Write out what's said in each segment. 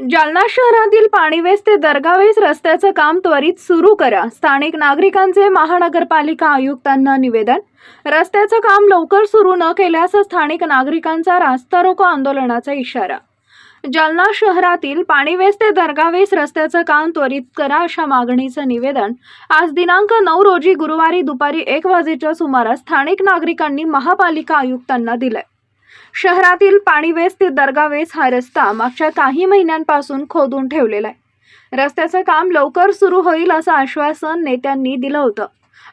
जालना शहरातील पाणीवेस ते दर्गावेस रस्त्याचं काम त्वरित सुरू करा. स्थानिक नागरिकांचे महानगरपालिका आयुक्तांना निवेदन. रस्त्याचं काम लवकर सुरू न केल्यास स्थानिक नागरिकांचा रास्ता रोको आंदोलनाचा इशारा. जालना शहरातील पाणीवेस ते दर्गावेस रस्त्याचं काम त्वरित करा अशा मागणीचं निवेदन. आज दिनांक नऊ रोजी गुरुवारी दुपारी एक वाजेच्या सुमारास स्थानिक नागरिकांनी महापालिका आयुक्तांना दिलंय. शहरातील पाणीवेस ते दर्गावेस हा रस्ता मागच्या काही महिन्यांपासून खोदून ठेवलेला आहे. रस्त्याचं काम लवकर सुरू होईल असं आश्वासन नेत्यांनी दिलं होतं.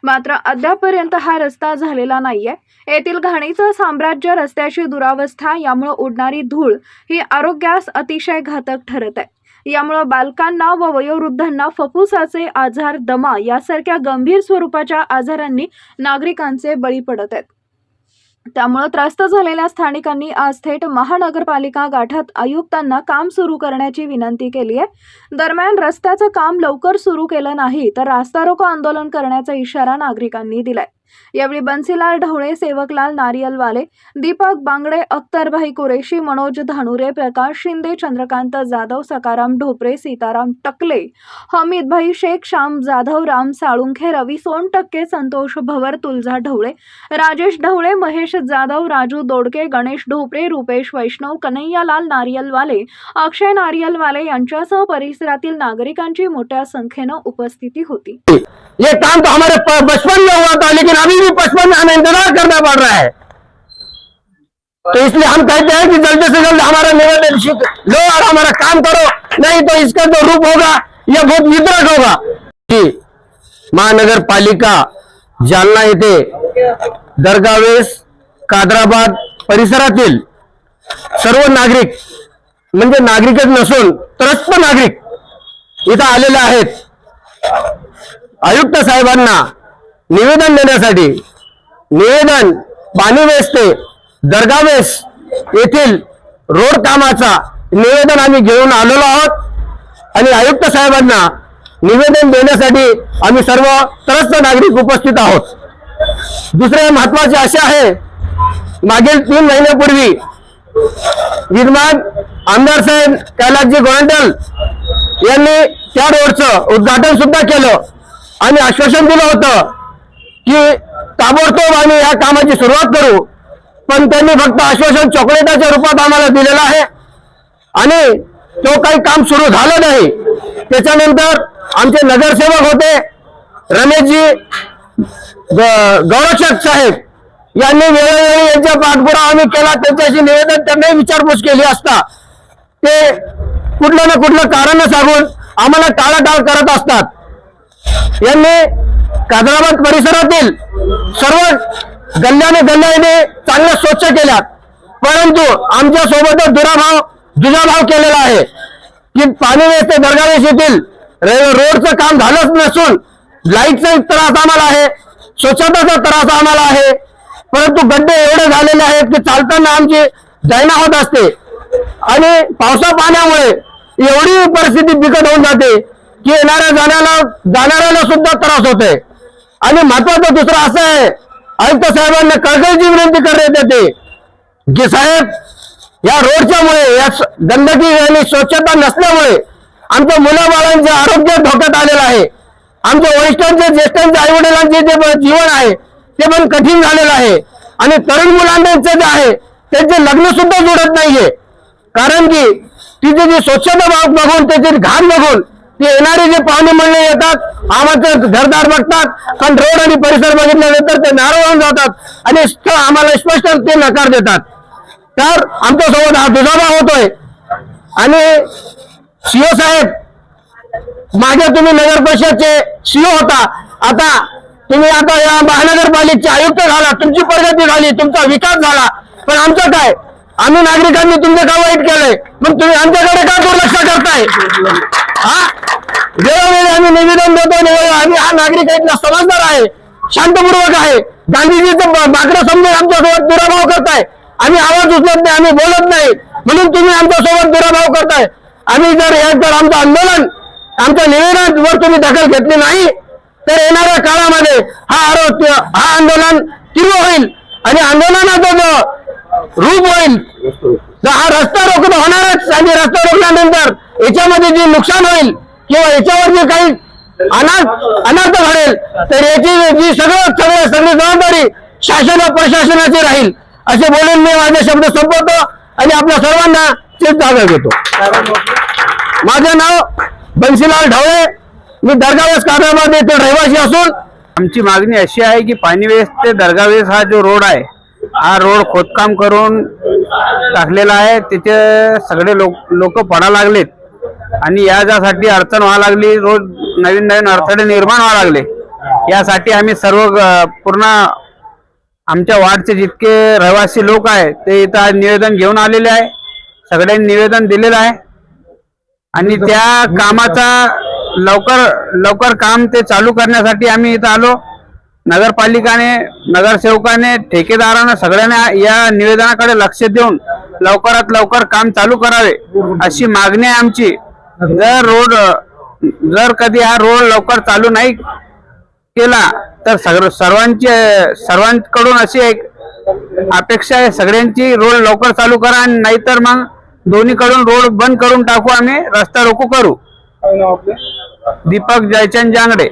मात्र अद्यापर्यंत हा रस्ता झालेला नाहीये. येथील घाणीचं साम्राज्य रस्त्याची दुरावस्था यामुळं उडणारी धूळ ही आरोग्यास अतिशय घातक ठरत आहे. यामुळं बालकांना व वयोवृद्धांना फफुसाचे आजार दमा यासारख्या गंभीर स्वरूपाच्या आजारांनी नागरिकांचे बळी पडत आहेत. त्यामुळे त्रस्त झालेल्या स्थानिकांनी आज थेट महानगरपालिका गाठात आयुक्तांना काम सुरू करण्याची विनंती केली आहे. दरम्यान रस्त्याचं काम लवकर सुरू केलं नाही तर रास्ता रोको आंदोलन करण्याचा इशारा नागरिकांनी दिलाय. यावेळी बन्सीलाल ढवळे सेवकलाल नारियलवाले दीपक बांगडे अख्तरभाई कुरेशी मनोज धानुरे प्रकाश शिंदे चंद्रकांत जाधव सकाराम ढोपरे सीताराम टकले हमीदभाई शेख श्याम जाधव राम साळुंखे रवी सोनटक्के संतोष भवर तुलजा ढवळे राजेश ढवळे महेश जाधव राजू दोडके गणेश ढोपरे रुपेश वैष्णव कन्हैयालाल नारियलवाले अक्षय नारियलवाले यांच्यासह परिसरातील नागरिकांची मोठ्या संख्येनं उपस्थिती होती. ये काम तो हमारे बचपन में हुआ था लेकिन अभी भी बचपन में हमें इंतजार करना पड़ रहा है। तो इसलिए हम कहते हैं कि जल्द से जल्द हमारा निवेदन लो और हमारा काम करो नहीं तो इसका जो रूप होगा यह बहुत वितरक होगा। जी महानगर पालिका जालना येथे दर्गावेस कादराबाद परिसरातील सर्व नागरिक म्हणजे नागरिकच नसून त्रस्त नागरिक इथं आलेले आहेत. आयुक्त साहेबांना निवेदन देण्यासाठी निवेदन पाणीवेस ते दर्गावेस येथील रोड कामाचा निवेदन आम्ही घेऊन आलेलो आहोत. आणि आयुक्त साहेबांना निवेदन देण्यासाठी आम्ही सर्व त्रस्त नागरिक उपस्थित आहोत. दुसरे महत्त्वाचे असे आहे मागील तीन महिन्यापूर्वी विद्यमान आमदार साहेब कैलासजी गोरंटल यांनी त्या रोडचं उद्घाटन सुद्धा केलं. आणि आश्वासन दिलं होतं की ताबडतोब आम्ही या कामाची सुरुवात करू. पण त्यांनी फक्त आश्वासन चॉकलेटाच्या रूपात आम्हाला दिलेलं आहे. आणि तो काही काम सुरू झालं नाही त्याच्यानंतर आमचे नगरसेवक होते रमेशजी ग- गौरक्षक साहेब यांनी वेळोवेळी यांचा पाठपुरावा आम्ही केला. त्यांच्याशी निवेदन त्यांनाही विचारपूस केली असता. ते कुठलं ना कुठलं कारण सांगून आम्हाला टाळाटाळ करत असतात. यांनी कादराबाद परिसरातील सर्व गल्ल्याने गल्ल्याने चांगल्या स्वच्छ केल्या परंतु आमच्या सोबतच दुराभाव दुजाभाव केलेला आहे. की पाणी ते दर्गावेश येथील रे- रोडचं काम झालंच नसून लाईटचा त्रास आम्हाला आहे स्वच्छताचा त्रास आम्हाला आहे. परंतु गड्डे एवढे झालेले आहेत की चालताना आमची दैना होत असते. आणि पावसा पाण्यामुळे एवढी परिस्थिती बिकट होऊन जाते. की येणाऱ्या जाण्याला जाणाऱ्याला सुद्धा त्रास होतोय आणि महत्वाचं दुसरं असं आहे आयुक्त साहेबांना कळकळीची विनंती करण्यात येते की साहेब या रोडच्या मुळे या गंदगी आणि स्वच्छता नसल्यामुळे आमच्या मुलाबाळांचे आरोग्य धोक्यात आलेलं आहे. आमच्या वरिष्ठांचे ज्येष्ठांचे आई वडिलांचे जे जीवन आहे ते पण कठीण झालेलं आहे. आणि तरुण मुलांचे जे आहे त्यांचे लग्न सुद्धा जुडत नाहीये. कारण की तिथे जी स्वच्छता बघून त्याची घाण बघून ते येणारे जे पाहुणे मंडळी येतात आम्हाला घरदार बघतात पण रोड आणि परिसर बघितल्यानंतर ते नाराज होऊन जातात आणि आम्हाला स्पष्ट ते नकार देतात. तर आमच्यासोबत हा दुजाबा होतोय. आणि सीओ साहेब मागे तुम्ही नगर परिषदचे सीओ होता. आता तुम्ही आता या महानगरपालिकेचे आयुक्त झाला तुमची प्रगती झाली तुमचा विकास झाला. पण आमचं काय? आम्ही नागरिकांनी तुमचं का वाईट केलंय? मग तुम्ही आमच्याकडे का दुर्लक्ष करताय? हा? वेळोवेळी आम्ही निवेदन देतो आणि आम्ही हा नागरिक ना समजदार आहे शांतपूर्वक आहे. गांधीजीचं बा- बाकडं समजून आमच्यासोबत दुराभाव करताय. आम्ही आवाज उचलत नाही आम्ही बोलत नाही. म्हणून तुम्ही आमच्यासोबत दुराभाव करताय. आम्ही जर या जर आमचं आंदोलन आमच्या निवेदनावर तुम्ही दखल घेतली नाही तर येणाऱ्या काळामध्ये हा आरोप हा आंदोलन तीव्र होईल. आणि आंदोलनाचा जो रूप होईल तर हा रस्ता रोखणं होणारच. आणि रस्ता रोखल्यानंतर याच्यामध्ये जे नुकसान होईल किंवा याच्यावर जे काही अनाथ अनर्थ घडेल तर याची जी सगळं सगळं सगळी जबाबदारी शासन व प्रशासनाची राहील असे बोलून मी माझे शब्द संपवतो आणि आपल्या सर्वांना ते जागा घेतो. माझं नाव बन्सीलाल ढवळे मी दर्गावेस कादराबाद येथील रहिवासी असून आमची मागणी अशी आहे की पाणीवेस ते दर्गावेस हा जो रोड आहे हा रोड खोदकाम करून टाकलेला आहे. तिथे सगळे लोक लोक पडा लागलेत. आणि या ज्यासाठी अडचण व्हायला लागली रोज नवीन नवीन अडथळे निर्माण व्हायला लागले. यासाठी आम्ही सर्व पूर्ण आमच्या वार्डचे जितके रहिवासी लोक आहे ते इथं आज निवेदन घेऊन आलेले आहे. सगळ्यांनी निवेदन दिलेलं आहे. आणि त्या कामाचा लवकर लवकर काम ते चालू करण्यासाठी आम्ही इथं आलो. नगरपालिकाने नगरसेवकाने ठेकेदाराने सगळ्यांना या निवेदनाकडे लक्ष देऊन लवकरात लवकर काम चालू करावे अशी मागणी आहे आमची. जर रोड जर कधी हा रोड लवकर चालू नाही केला तर सगळं सर्वांची सर्वांकडून अशी एक अपेक्षा आहे सगळ्यांची रोड लवकर चालू करा आणि नाहीतर मग दोन्हीकडून रोड बंद करून टाकू आम्ही रस्ता रोको करू. दीपक जयचंद जांगडे.